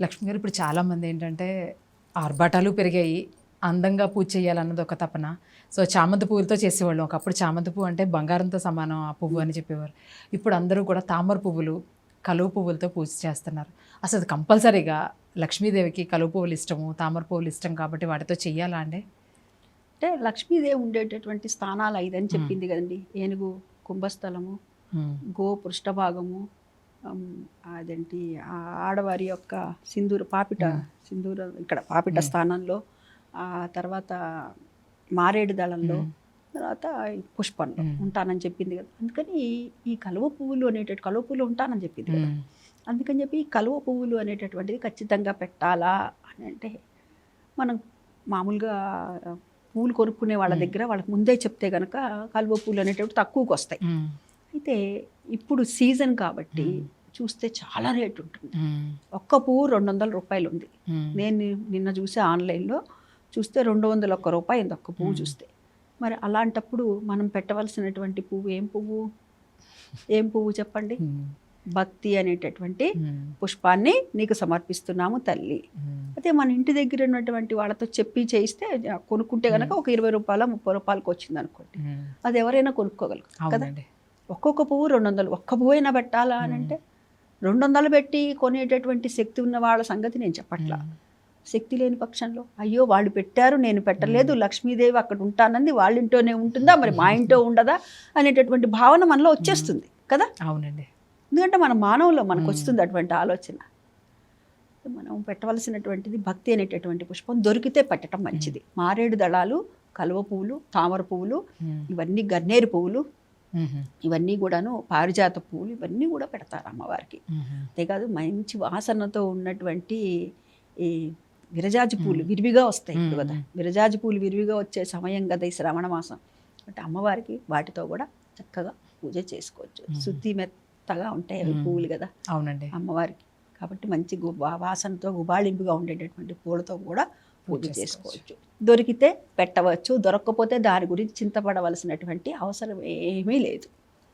లక్ష్మి గారు ఇప్పుడు చాలామంది ఏంటంటే ఆర్భాటాలు పెరిగాయి అందంగా పూజ చేయాలన్నది ఒక తపన. సో చామంతి పువ్వులతో చేసేవాళ్ళం. ఒకప్పుడు చామంతి పువ్వు అంటే బంగారంతో సమానం ఆ పువ్వు అని చెప్పేవారు. ఇప్పుడు అందరూ కూడా తామర పువ్వులు కలువ పువ్వులతో పూజ చేస్తున్నారు. అసలు కంపల్సరీగా లక్ష్మీదేవికి కలువ పువ్వులు ఇష్టము తామర పువ్వులు ఇష్టం కాబట్టి వాటితో చెయ్యాలా అండి? అంటే లక్ష్మీదేవి ఉండేటటువంటి స్థానాలు ఐదని చెప్పింది కదండి. ఏనుగు కుంభస్థలము గో పృష్ఠభాగము అదేంటి ఆ ఆడవారి యొక్క సింధూర పాపిట సింధూర ఇక్కడ పాపిట స్థానంలో ఆ తర్వాత మారేడు దళంలో తర్వాత పుష్పంలో. ఉంటానని చెప్పింది కదా. అందుకని ఈ- కలువ పువ్వులు అనేటటువంటి కలువ పువ్వులు ఉంటానని చెప్పింది కదా. అందుకని చెప్పి ఈ కలువ పువ్వులు అనేటటువంటిది ఖచ్చితంగా పెట్టాలా అని అంటే మనం మామూలుగా పువ్వులు కొనుక్కునే వాళ్ళ దగ్గర వాళ్ళకి ముందే చెప్తే కనుక కలువ పువ్వులు అనేటప్పుడు తక్కువకి వస్తాయి. అయితే ఇప్పుడు సీజన్ కాబట్టి చూస్తే చాలా రేట్ ఉంటుంది. ఒక్క పువ్వు రెండు వందల రూపాయలు ఉంది. నేను నిన్న చూసే ఆన్లైన్లో చూస్తే రెండు వందల ఒక్క రూపాయి ఉంది ఒక్క పువ్వు చూస్తే. మరి అలాంటప్పుడు మనం పెట్టవలసినటువంటి పువ్వు ఏం పువ్వు? ఏం పువ్వు చెప్పండి? భక్తి అనేటటువంటి పుష్పాన్ని నీకు సమర్పిస్తున్నాము తల్లి. అయితే మన ఇంటి దగ్గర ఉన్నటువంటి వాళ్ళతో చెప్పి చేయిస్తే కొనుక్కుంటే కనుక ఒక ఇరవై రూపాయల ముప్పై రూపాయలకి వచ్చింది అనుకోండి అది ఎవరైనా కొనుక్కోగలరు కదా? అవునండి. ఒక్కొక్క పువ్వు రెండు వందలు. ఒక్క పువ్వు అయినా పెట్టాలా అని అంటే రెండు వందలు పెట్టి కొనేటటువంటి శక్తి ఉన్న వాళ్ళ సంగతి నేను చెప్పట్లా. శక్తి లేని పక్షంలో అయ్యో వాళ్ళు పెట్టారు నేను పెట్టలేదు లక్ష్మీదేవి అక్కడ ఉంటానంది వాళ్ళ ఇంట్లోనే ఉంటుందా మరి మా ఇంట్లో ఉండదా అనేటటువంటి భావన మనలో వచ్చేస్తుంది కదా? అవునండి. ఎందుకంటే మన మానవులో మనకు వస్తుంది అటువంటి ఆలోచన. మనం పెట్టవలసినటువంటిది భక్తి అనేటటువంటి పుష్పం దొరికితే పెట్టడం మంచిది. మారేడు దళాలు కలువ పువ్వులు తామర పువ్వులు ఇవన్నీ గన్నేరు పువ్వులు ఇవన్నీ కూడాను పారిజాత పువ్వులు ఇవన్నీ కూడా పెడతారు అమ్మవారికి. అంతేకాదు మంచి వాసనతో ఉన్నటువంటి ఈ విరజాజి పూలు విరివిగా వస్తాయి ఇప్పుడు కదా. విరజాజి పూలు విరివిగా వచ్చే సమయం కదా ఈ శ్రావణ మాసం. అంటే అమ్మవారికి వాటితో కూడా చక్కగా పూజ చేసుకోవచ్చు. శుద్ధి మెత్తగా ఉంటాయి అవి పువ్వులు కదా. అవునండి. అమ్మవారికి. కాబట్టి మంచి వాసనతో గుబాళింపుగా ఉండేటటువంటి పూలతో కూడా పూజ చేసుకోవచ్చు. దొరికితే పెట్టవచ్చు దొరక్కపోతే దాని గురించి చింతపడవలసినటువంటి అవసరం ఏమీ లేదు.